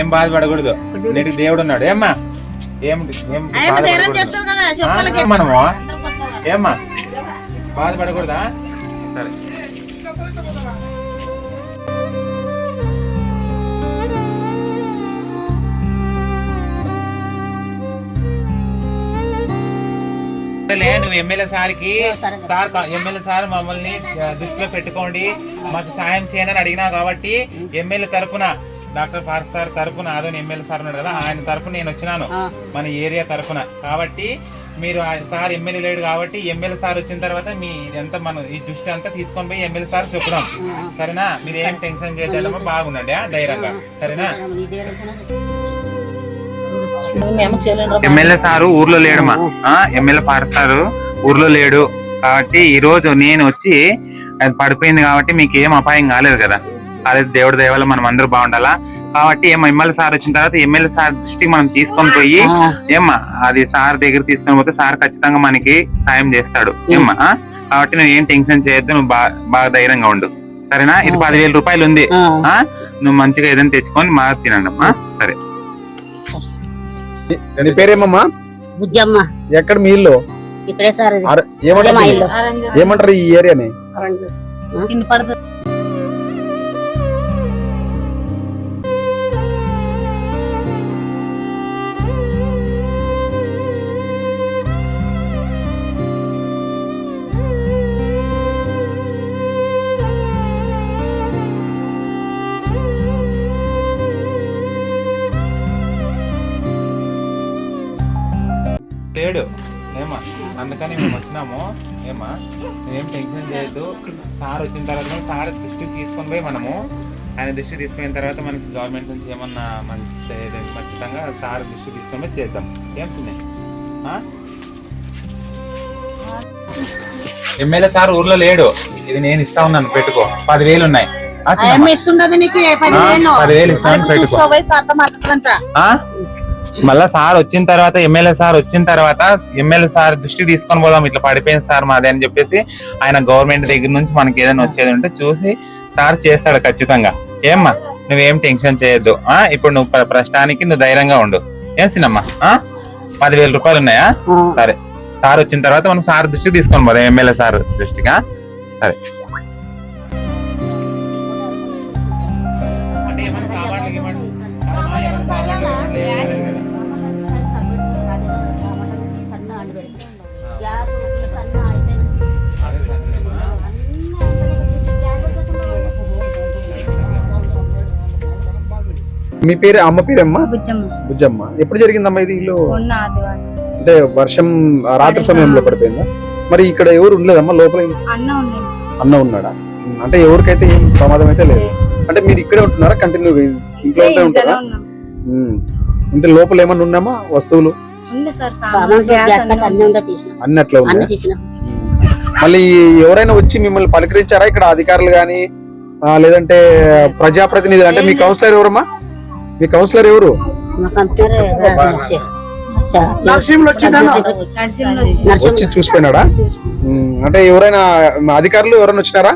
ఏం బాధపడకూడదు. నీటికి దేవుడు ఉన్నాడు ఏమ్మా? ఏం బాధపడకూడదు. మనము? ఏమ్మా? బాధపడకూడదా? సరే. నువ్వు ఎమ్మెల్యే సార్కి సార్ ఎమ్మెల్యే సార్ మమ్మల్ని దృష్టిలో పెట్టుకోండి. మాకు సాయం చేయండి అని అడిగినావు కాబట్టి ఎమ్మెల్యే తరపున డాక్టర్ పార్ సార్ తరపున ఆదోని ఎమ్మెల్యే సార్ ఉన్నాడు కదా ఆయన తరపున నేను వచ్చినాను మన ఏరియా తరపున. కాబట్టి మీరు ఆ సార్ ఎమ్మెల్యే లేడు కాబట్టి ఎమ్మెల్యే సార్ వచ్చిన తర్వాత మీ ఇదంతా మనం ఈ దృష్టి అంతా తీసుకొని పోయి ఎమ్మెల్యే సార్ చెప్పుదాం. సరేనా? మీరు ఏం టెన్షన్ చేయడం బాగుండండి ఆ, ధైర్యంగా. సరేనా? ఎమ్మెల్యే సారు ఊర్లో లేడమ్మా. ఆ, ఎమ్మెల్యే పార సారు ఊర్లో లేడు. కాబట్టి ఈ రోజు నేను వచ్చి అది పడిపోయింది కాబట్టి మీకు ఏం అపాయం కాలేదు కదా. అదే దేవుడి దయవల్ల మనం అందరూ బాగుండాలా? కాబట్టి ఏమో ఎమ్మెల్యే సార్ వచ్చిన తర్వాత ఎమ్మెల్యే సార్ దృష్టికి మనం తీసుకొని పోయి ఏమ్మా అది సార్ దగ్గర తీసుకొని పోతే సార్ ఖచ్చితంగా మనకి సాయం చేస్తాడు. ఏమ్మా? కాబట్టి నువ్వు ఏం టెన్షన్ చేయొద్దు నువ్వు బాగా ధైర్యంగా ఉండు. సరేనా? ఇది పదివేల రూపాయలు ఉంది. ఆ. నువ్వు మంచిగా ఏదైనా తెచ్చుకొని బాగా తినండి అమ్మా సరే. నీ పేరేమమ్మా? బుజ్జమ్మ. ఎక్కడ మీ ఇల్లు? ఇక్కడే సార్ మా ఏమంటారు ఈ ఏరియాని? లేడు. ఏమా? అందుకని మేము వచ్చినాము. ఏమా? ఏం టెన్షన్ చేయొద్దు. సార్ వచ్చిన తర్వాత సార్ దృష్టికి తీసుకొని పోయి మనము. ఆయన దృష్టి తీసుకున్న తర్వాత మనకి గవర్నమెంట్ నుంచి ఏమన్నా మంచి ఖచ్చితంగా సార్ దృష్టి తీసుకొని పోయి చేద్దాం. ఏం పిన్ని? ఆ? ఎమ్మెల్యే సార్ ఊర్లో లేడు. ఇది నేను ఇస్తా ఉన్నాను. పెట్టుకో. పదివేలు ఉన్నాయి. పదివేలు? ఇస్తాను, పెట్టుకో. మళ్ళా సార్ వచ్చిన తర్వాత ఎమ్మెల్యే సార్ వచ్చిన తర్వాత ఎమ్మెల్యే సార్ దృష్టి తీసుకొని పోదాం ఇట్లా పడిపోయింది సార్ మాది అని చెప్పేసి ఆయన గవర్నమెంట్ దగ్గర నుంచి మనకి ఏదైనా వచ్చేది ఉంటే చూసి సార్ చేస్తాడు ఖచ్చితంగా. ఏమ్మా నువ్వేం టెన్షన్ చేయొద్దు. ఆ ఇప్పుడు నువ్వు ప్ర- ప్రస్తుతానికి నువ్వు ధైర్యంగా ఉండు. ఏం సినమ్మా ఆ పదివేల రూపాయలు ఉన్నాయా? సరే. సార్ వచ్చిన తర్వాత మనం సార్ దృష్టి తీసుకొని పోదాం ఎమ్మెల్యే సార్ దృష్టిగా. సరే. మీ పేరు అమ్మ పేరమ్మా? బుజ్జమ్మ. బుజ్జమ్మ. ఎప్పుడు జరిగిందమ్మా ఇది ఇల్లు? అంటే వర్షం రాత్రి సమయంలో పడిపోయిందా? మరి ఇక్కడ ఎవరు ఉండలేదమ్మా? లోపల అన్న ఉన్నాడా? అంటే ఎవరికైతే ఏం ప్రమాదం అయితే లేదు. అంటే మీరు ఇక్కడే ఉంటున్నారా? కంటిన్యూ ఇంట్లో ఉంటే ఉంటారా. అంటే లోపల ఏమన్నా ఉన్నామా? వస్తువులు? ఉంది సార్ సామాన్ సామాన్ గ్యాస్ గ్యాస్ అన్నీ అన్ని ఉండే తీసిన. అన్ని అట్లా అన్ని ఉన్నాయి తీసిన మళ్ళీ ఎవరైనా వచ్చి మిమ్మల్ని పలకరించారా? ఇక్కడ అధికారులు గాని లేదంటే ప్రజాప్రతినిధులు అంటే మీ కౌన్సిలర్ ఎవరమ్మా? మీ కౌన్సిలర్ ఎవరు? వచ్చి. వచ్చి. చూసిపోయినాడా? అంటే ఎవరైనా అధికారులు ఎవరైనా వచ్చినారా?